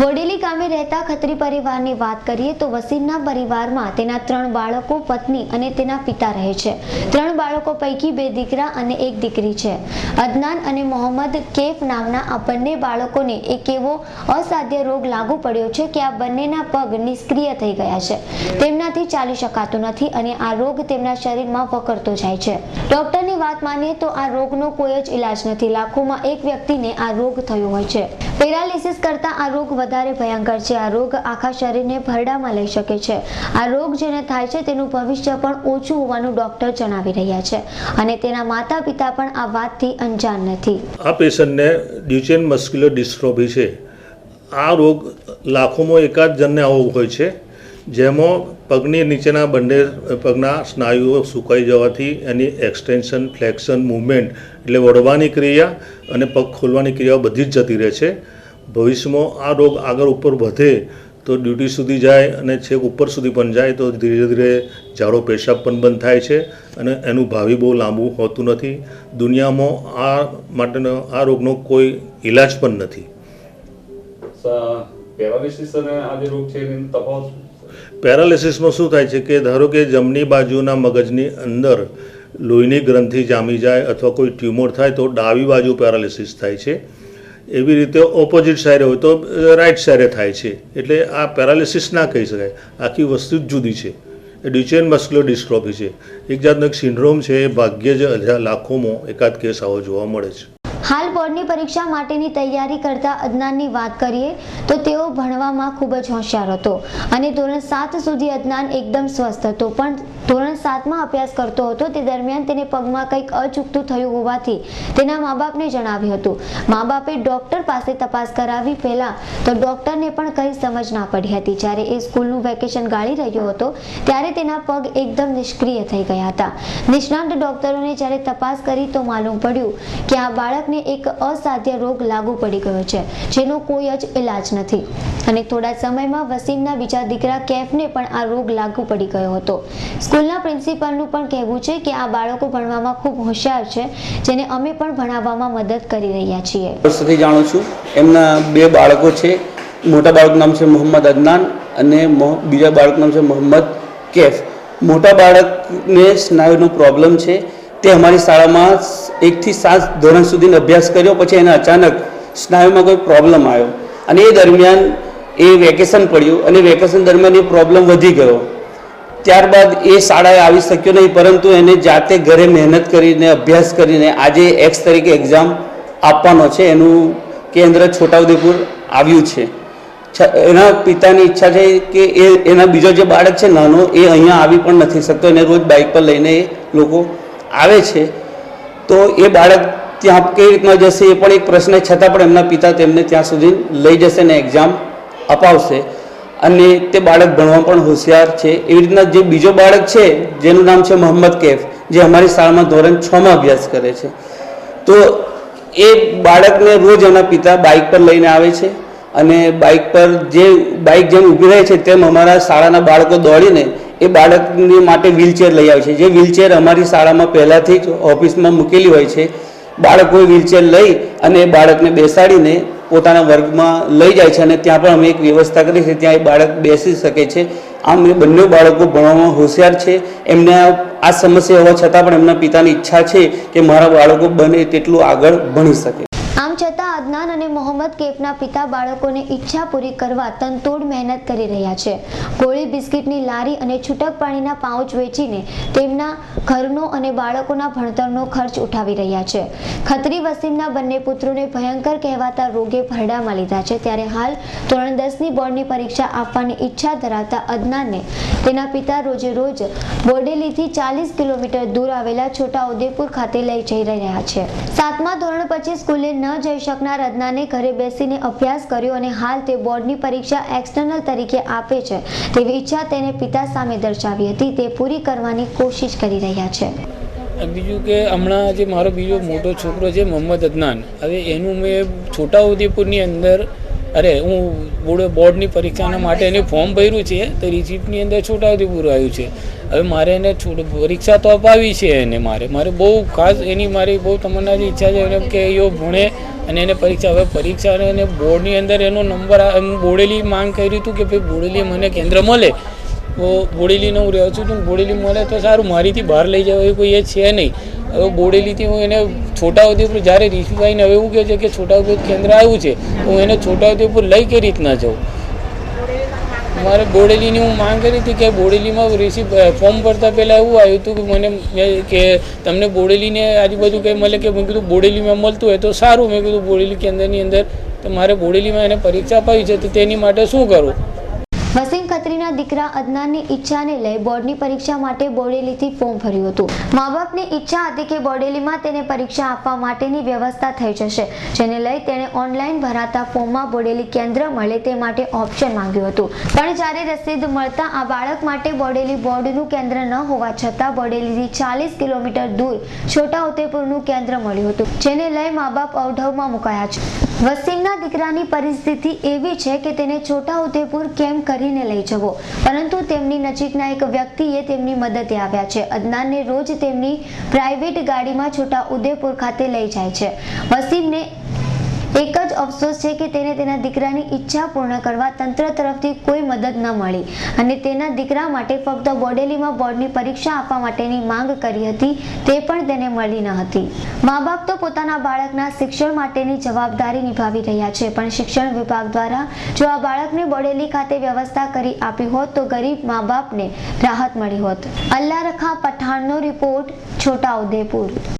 બોડેલી ગામે રહેતા ખત્રી પરિવારની વાત કરીએ તો વસીમના પરિવારમાં તેના ત્રણ બાળકો, પત્ની અને તેના પિતા રહે છે. ત્રણ બાળકો પૈકી બે દીકરા અને એક દીકરી છે. અદનાન અને મોહમ્મદ કેફ નામના આ બંને બાળકોને એક એવો અસાધ્ય રોગ લાગુ પડ્યો છે કે આ બંનેના પગ નિષ્ક્રિય થઈ ગયા છે. તેમનાથી ચાલી શકાતું નથી અને આ રોગ તેમના શરીરમાં વકરતો જાય છે. ડોક્ટરની વાત માનીએ તો આ રોગનો કોઈ જ ઈલાજ નથી. લાખોમાં એક વ્યક્તિને આ રોગ થયો હોય છે. પેરાલિસિસ કરતાં આ રોગ વધારે ભયંકર છે. આ રોગ આખા શરીરને ભરડામાં લઈ શકે છે. આ રોગ જેને થાય છે તેનું ભવિષ્ય પણ ઓછું હોવાનું ડોક્ટર જણાવી રહ્યા છે અને તેના માતા પિતા પણ આ વાતથી અંજાન નથી. આ પેશન્ટને ડ્યુચેન મસ્ક્યુલર ડિસ્ટ્રોફી છે. આ રોગ લાખોમાં એકાદ જણને આવો હોય છે. જેમાં પગની નીચેના બંને પગના સ્નાયુઓ સુકાઈ જવાથી એની એક્સટેન્શન ફ્લેક્શન મૂવમેન્ટ એટલે વળવાની ક્રિયા અને પગ ખોલવાની ક્રિયાઓ બધી જ જતી રહે છે. ભવિષ્યમાં આ રોગ આગળ ઉપર વધે તો ડ્યુટી સુધી જાય અને છેક ઉપર સુધી પણ જાય તો ધીરે ધીરે ઝાડો પેશાબ પણ બંધ થાય છે અને એનું ભાવિ બહુ લાંબુ હોતું નથી. દુનિયામાં આ માટેનો, આ રોગનો કોઈ ઈલાજ પણ નથી. પેરાલિસિસ અને આ જે રોગ છે એની તફાવત? પેરાલિસિસમાં શું થાય છે કે ધારો કે જમણી બાજુના મગજની અંદર લોહીની ગ્રંથિ જામી જાય અથવા કોઈ ટ્યુમર થાય તો ડાબી બાજુ પેરાલિસિસ થાય છે. એવી રીતે ઓપોઝિટ સાઈડે હોય તો રાઈટ સાઈડે થાય છે. એટલે આ પેરાલિસિસ ના કહી શકાય. આખી વસ્તુ જ જુદી છે. એ ડ્યુચેન મસ્ક્યુલર ડિસ્ટ્રોફી છે. એક જાતનો એક સિન્ડ્રોમ છે. એ ભાગ્યે જ લાખોમાં એકાદ કેસ આવો જોવા મળે છે. હાલ બોર્ડની પરીક્ષા માટેની તૈયારી કરતા અદનાનની વાત કરીએ તો તેઓ ભણવામાં ખૂબ જ હોશિયાર હતો અને ધોરણ સાત સુધી અદનાન એકદમ સ્વસ્થ હતો. પણ ધોરણ સાતમાં અભ્યાસ કરતો હતો તે દરમિયાન તેને પગમાં કંઈક અચૂકતું થયું હોવાથી તેના મા બાપને જણાવ્યું હતું. મા બાપે ડૉક્ટર પાસે તપાસ કરાવી પહેલા તો ડૉક્ટરને પણ કંઈ સમજ ના પડી હતી. જ્યારે એ સ્કૂલનું વેકેશન ગાળી રહ્યો હતો ત્યારે તેના પગ એકદમ નિષ્ક્રિય થઈ ગયા હતા. નિષ્ણાંત ડૉક્ટરોને જ્યારે તપાસ કરી તો માલુમ પડ્યું કે આ બાળકને એક અસાધ્ય રોગ લાગુ પડી ગયો છે, જેનો કોઈ જ ઇલાજ નથી. અને થોડા સમયમાં વસીમના બીજા દીકરા કેફને પણ આ રોગ લાગુ પડી ગયો હતો. સ્કૂલના પ્રિન્સિપાલનું પણ કહેવું છે કે આ બાળકો ભણવામાં ખૂબ હોશિયાર છે, જેને અમે પણ ભણાવવામાં મદદ કરી રહ્યા છીએ. સુધી જાણું છું, એમના બે બાળકો છે. મોટા બાળકનું નામ છે મોહમ્મદ અદનાન અને બીજા બાળકનું નામ છે મોહમ્મદ કેફ. મોટા બાળકને સ્નાયુનો પ્રોબ્લેમ છે. તે અમારી શાળામાં એકથી સાત ધોરણ સુધીનો અભ્યાસ કર્યો, પછી એને અચાનક સ્નાયુમાં કોઈ પ્રોબ્લેમ આવ્યો. અને એ દરમિયાન એ વેકેશન પડ્યું અને વેકેશન દરમિયાન એ પ્રોબ્લેમ વધી ગયો. ત્યારબાદ એ શાળાએ આવી શક્યો નહીં, પરંતુ એને જાતે ઘરે મહેનત કરીને, અભ્યાસ કરીને આજે એક્સ તરીકે એક્ઝામ આપવાનો છે. એનું કેન્દ્ર છોટાઉદેપુર આવ્યું છે. એના પિતાની ઈચ્છા છે કે એ, એના બીજો જે બાળક છે નાનો, એ અહીંયા આવી પણ નથી શકતો. એને રોજ બાઇક પર લઈને એ લોકો આવે છે. તો એ બાળક ત્યાં કઈ રીતના જશે એ પણ એક પ્રશ્ન છતાં પણ એમના પિતા તેમને ત્યાં સુધી લઈ જશે ને એક્ઝામ અપાવશે. અને તે બાળક ભણવા પણ હોશિયાર છે. એવી રીતના જે બીજો બાળક છે, જેનું નામ છે મોહમ્મદ કેફ, જે અમારી શાળામાં ધોરણ છમાં અભ્યાસ કરે છે. તો એ બાળકને રોજ એના પિતા બાઇક પર લઈને આવે છે અને બાઇક પર જે બાઇક જેમ ઊભી રહે છે, તેમ અમારા શાળાના બાળકો દોડીને એ બાળકની માટે વ્હીલચેર લઈ આવે છે. જે વ્હીલચેર અમારી શાળામાં પહેલાંથી જ ઓફિસમાં મૂકેલી હોય છે. બાળકો વ્હીલચેર લઈ અને એ બાળકને બેસાડીને પોતાના વર્ગમાં લઈ જાય છે અને ત્યાં પણ અમે એક વ્યવસ્થા કરી છે. ત્યાં એ બાળક બેસી શકે છે. આમ એ બંને બાળકો ભણવામાં હોશિયાર છે. એમને આ સમસ્યા હોવા છતાં પણ એમના પિતાની ઈચ્છા છે કે મારા બાળકો બને તેટલું આગળ ભણી શકે. છતાં અદનાન અને મોહમ્મદ કેફના પિતા બાળકોને ઈચ્છા પૂરી કરવા તનતોડ મહેનત કરી રહ્યા છે. ગોળી, બિસ્કિટની લારી અને છૂટક પાણીના પાઉચ વેચીને તેમના ઘરનો અને બાળકોના ભણતરનો ખર્ચ ઉઠાવી રહ્યા છે. ખત્રી વસીમના બંને પુત્રોને ભયંકર કહેવાતા રોગે ભરડામાં લીધા છે. ત્યારે હાલ ધોરણ દસની બોર્ડની પરીક્ષા આપવાની ઈચ્છા ધરાવતા અદનાનને તેના પિતા રોજે રોજ બોડેલીથી ચાલીસ કિલોમીટર દૂર આવેલા છોટાઉદેપુર ખાતે લઈ જઈ રહ્યા છે. સાતમા ધોરણ પછી સ્કૂલે ન જઈ શકનાર અદનાને ઘરે બેસીને અભ્યાસ કર્યો અને હાલ તે બોર્ડની પરીક્ષા એક્સટર્નલ તરીકે આપે છે. તેવી ઈચ્છા તેને પિતા સામે દર્શાવી હતી. તે પૂરી કરવાની કોશિશ કરી રહ્યા છે. બીજું કે હમણાં જે મારો બીજો મોટો છોકરો છે, મોહમ્મદ અદનાન, હવે એનું મેં છોટાઉદેપુરની અંદર અરે હું બોર્ડ બોર્ડની પરીક્ષાના માટે એની ફોર્મ ભર્યું છે તો રિસિપ્ટની અંદર છોટાઉદેપુર આવ્યું છે. હવે મારે એને પરીક્ષા તો અપાવી છે એને મારે. મારે બહુ ખાસ એની મારી બહુ તમન્ના જે ઈચ્છા છે એને કે એ ભણે અને એને પરીક્ષા હવે પરીક્ષા અને બોર્ડની અંદર એનો નંબર બોડેલી માંગ કરી હતું કે ભાઈ બોડેલી મને કેન્દ્ર મળે. તો બોડેલીને હું રહ્યો છું તો બોડેલી મળે તો સારું મારીથી બહાર લઈ જવા એ કોઈ એ છે નહીં. હવે બોડેલીથી હું એને છોટાઉદેપુર, જ્યારે ઋષિભાઈને હવે એવું કહે છે કે છોટાઉદેપુર કેન્દ્ર આવ્યું છે હું એને છોટાઉદેપુર લઈ કે રીતના જાઉં. મારે બોડેલીની હું માંગ કરી હતી કે બોડેલીમાં રિસી ફોર્મ ભરતા પહેલાં એવું આવ્યું હતું કે મને કે તમને બોડેલીને આજુબાજુ કંઈ મળે કે મેં કીધું બોડેલીમાં મળતું હોય તો સારું. મેં કીધું બોડેલી કેન્દ્રની અંદર તો મારે બોડેલીમાં એને પરીક્ષા અપાવી છે, તો તેની માટે શું કરું? વસીમ દીકરા અદનાનની ઈચ્છાને લઈ બોર્ડની પરીક્ષા માટે બોડેલીથી ફોર્મ ભર્યું હતું. મા બાપની ઈચ્છા હતી કે બોડેલીમાં તેને પરીક્ષા આપવા માટેની વ્યવસ્થા થઈ જશે, જેને લઈ તેણે ઓનલાઈન ભરાતા ફોર્મમાં બોડેલી કેન્દ્ર મળે તે માટે ઓપ્શન માંગ્યું હતું. પણ જ્યારે રસીદ મળતા આ બાળક માટે બોડેલી બોર્ડનું કેન્દ્ર ન હોવા છતાં બોડેલીથી ચાલીસ કિલોમીટર દૂર છોટાઉદેપુરનું કેન્દ્ર મળ્યું હતું, જેને લઈ મા બાપ અવઢવમાં મુકાયા છે. વસીમના દીકરાની પરિસ્થિતિ એવી છે કે તેને છોટાઉદેપુર કેમ કરીને લઈ જવો. પરંતુ તેમની નજીકના એક વ્યક્તિએ તેમની મદદે આવ્યા છે. અદનાનને રોજ તેમની પ્રાઇવેટ ગાડીમાં છોટાઉદેપુર ખાતે લઈ જાય છે. વસીમને એક જ અફસોસ છે કે તેને તેના દીકરાની ઈચ્છા પૂર્ણ કરવા તંત્ર તરફથી કોઈ મદદ ન મળી. અને તેના દીકરા માટે ફક્ત બોડેલીમાં બોર્ડની પરીક્ષા આપવા માટેની માંગ કરી હતી, તે પણ તેને મળી ન હતી. મા બાપ તો પોતાના બાળકના શિક્ષણ માટેની જવાબદારી નિભાવી રહ્યા છે, પણ શિક્ષણ વિભાગ દ્વારા જો આ બાળકને બોડેલી ખાતે વ્યવસ્થા કરી આપી હોત, તો ગરીબ મા બાપને રાહત મળી હોત. અલ્લા રખા પઠાણનો રિપોર્ટ છોટાઉદેપુર